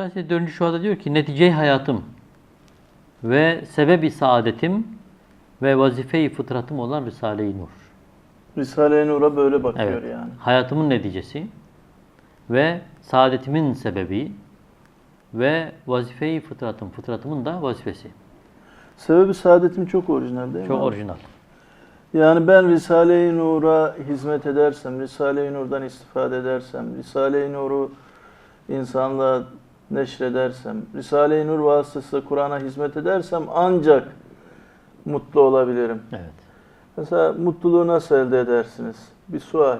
Sadece dördüncü şuada diyor ki netice hayatım ve sebebi saadetim ve vazife-i fıtratım olan Risale-i Nur. Risale-i Nur'a böyle bakıyor Evet. yani. Hayatımın neticesi ve saadetimin sebebi ve vazife-i fıtratım. Fıtratımın da vazifesi. Sebebi saadetim çok orijinal değil mi? Çok orijinal. Yani ben Risale-i Nur'a hizmet edersem, Risale-i Nur'dan istifade edersem, Risale-i Nur'u insanlığa neşredersem, Risale-i Nur vasıtasıyla Kur'an'a hizmet edersem ancak mutlu olabilirim. Evet. Mesela mutluluğu nasıl elde edersiniz? Bir sual.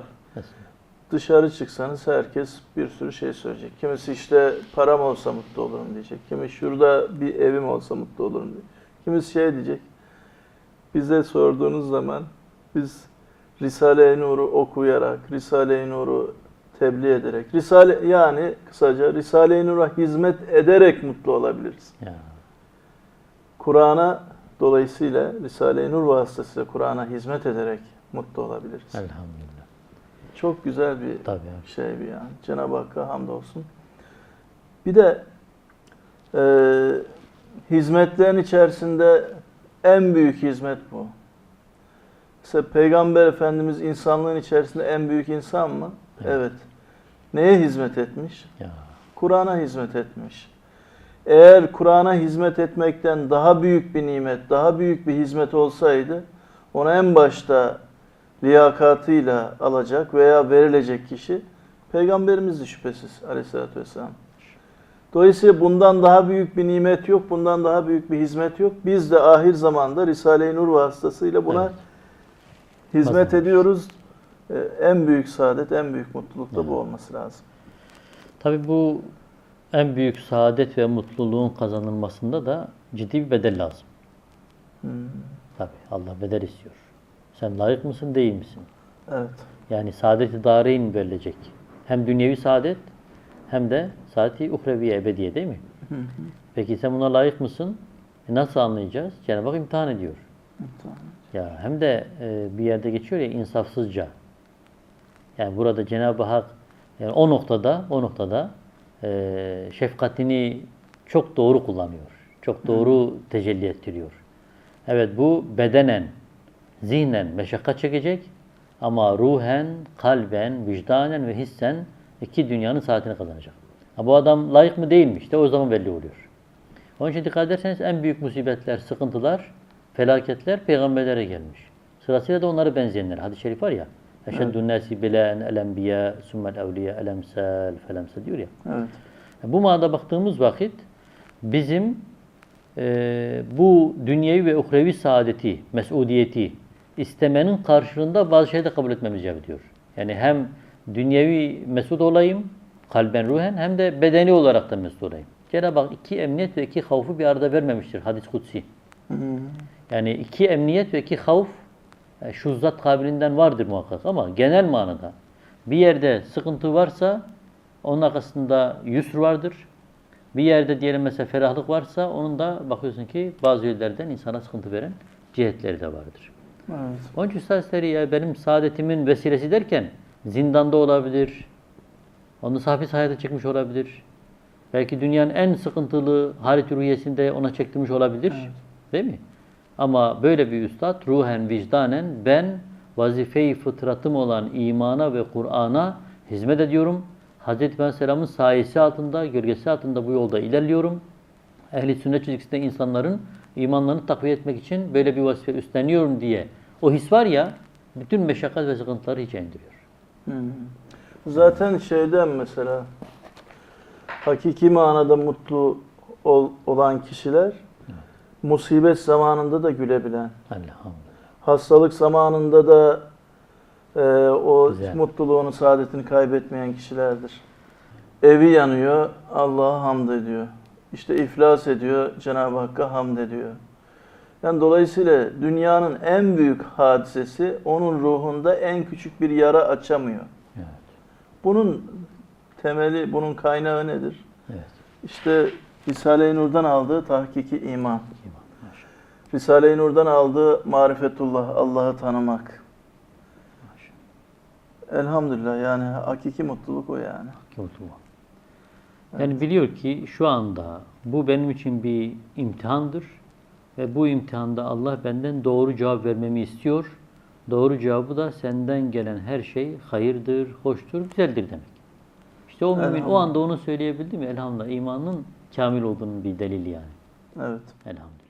Dışarı çıksanız herkes bir sürü şey söyleyecek. Kimisi işte param olsa mutlu olurum diyecek. Kimi şurada bir evim olsa mutlu olurum diyecek. Kimisi şey diyecek. Bize sorduğunuz zaman biz Risale-i Nur'u okuyarak, Risale-i Nur'u tebliğ ederek, Risale yani kısaca Risale-i Nur'a hizmet ederek mutlu olabiliriz. Kur'an'a dolayısıyla Risale-i Nur vasıtasıyla Kur'an'a hizmet ederek mutlu olabiliriz. Elhamdülillah. Çok güzel bir Tabii abi. şey bir yani. Cenab-ı Hakk'a hamdolsun. Bir de e, hizmetlerin içerisinde en büyük hizmet bu. Mesela Peygamber Efendimiz insanlığın içerisinde en büyük insan mı? Evet. Evet. Neye hizmet etmiş? Kur'an'a hizmet etmiş. Eğer Kur'an'a hizmet etmekten daha büyük bir nimet, daha büyük bir hizmet olsaydı ona en başta liyakatıyla alacak veya verilecek kişi peygamberimizdi şüphesiz aleyhissalatü vesselam. Dolayısıyla bundan daha büyük bir nimet yok, bundan daha büyük bir hizmet yok. Biz de ahir zamanda Risale-i Nur vasıtasıyla buna Evet. hizmet Kazanmış. ediyoruz. Ee, En büyük saadet, en büyük mutluluk da bu olması lazım. Tabii bu en büyük saadet ve mutluluğun kazanılmasında da ciddi bir bedel lazım. Hmm, Tabii Allah bedel istiyor. Sen layık mısın değil misin? Evet. Yani saadet-i dareyn verilecek. Hem dünyevi saadet hem de saadeti uhreviye ebediye değil mi? Hı hı. Peki sen buna layık mısın? E nasıl anlayacağız? Cenab-ı Hak imtihan ediyor. Tamam. Ya hem de e, bir yerde geçiyor ya insafsızca. Yani burada Cenab-ı Hak yani o noktada o noktada e, şefkatini çok doğru kullanıyor. Çok doğru tecelli ettiriyor. Evet bu bedenen, zihnen meşakkat çekecek ama ruhen, kalben, vicdanen ve hissen iki dünyanın saatini kazanacak. Ha, bu adam layık mı değil mi? İşte o zaman belli oluyor. Onun için dikkat ederseniz en büyük musibetler, sıkıntılar, felaketler peygamberlere gelmiş. Sırasıyla da onlara benzeyenler. Hadis-i şerif var ya. Eşeddün nâsi bilen el enbiya sümmel evliya el emsal felemsel diyor ya. Evet. Bu manada baktığımız vakit bizim e, bu dünyevi ve uhrevi saadeti, mesudiyeti istemenin karşılığında bazı şeyleri kabul etmemiz icap ediyor. Yani hem dünyevi mesut olayım, kalben ruhen hem de bedeni olarak da mesut olayım. Cenab-ı Hak iki emniyet ve iki havfu bir arada vermemiştir hadis kutsi. Hı hı. Yani iki emniyet ve iki havf e, şu zat kabilinden vardır muhakkak ama genel manada bir yerde sıkıntı varsa onun arkasında yusr vardır. Bir yerde diyelim mesela ferahlık varsa onun da bakıyorsun ki bazı yerlerden insana sıkıntı veren cihetleri de vardır. Evet. Onun için Üstad ya benim saadetimin vesilesi derken zindanda olabilir. Onu hapis hayata çıkmış olabilir. Belki dünyanın en sıkıntılı halet ruhiyesinde ona çektirmiş olabilir. Evet. Değil mi? Ama böyle bir üstad ruhen vicdanen ben vazife-i fıtratım olan imana ve Kur'an'a hizmet ediyorum. Hazreti Ben Selam'ın sayesi altında, gölgesi altında bu yolda ilerliyorum. Ehli sünnet çizgisinde insanların imanlarını takviye etmek için böyle bir vazife üstleniyorum diye. O his var ya, bütün meşakkat ve sıkıntıları hiç indiriyor. Hı. Zaten şeyden mesela hakiki manada mutlu ol- olan kişiler musibet zamanında da gülebilen, Elhamdülillah. hastalık zamanında da e, o Güzel. mutluluğunu, saadetini kaybetmeyen kişilerdir. Evi yanıyor, Allah'a hamd ediyor. İşte iflas ediyor, Cenab-ı Hakk'a hamd ediyor. Yani dolayısıyla dünyanın en büyük hadisesi onun ruhunda en küçük bir yara açamıyor. Evet. Bunun temeli, bunun kaynağı nedir? Evet. İşte Risale-i Nur'dan aldığı tahkiki iman. İman. Risale-i Nur'dan aldığı marifetullah, Allah'ı tanımak. Maşallah. Elhamdülillah yani hakiki mutluluk o yani. Yani biliyor ki şu anda bu benim için bir imtihandır ve bu imtihanda Allah benden doğru cevap vermemi istiyor. Doğru cevabı da senden gelen her şey hayırdır, hoştur, güzeldir demek. İşte o mümin o anda onu söyleyebildi mi? Elhamdülillah imanın kamil olduğunun bir delili yani. Evet. Elhamdülillah.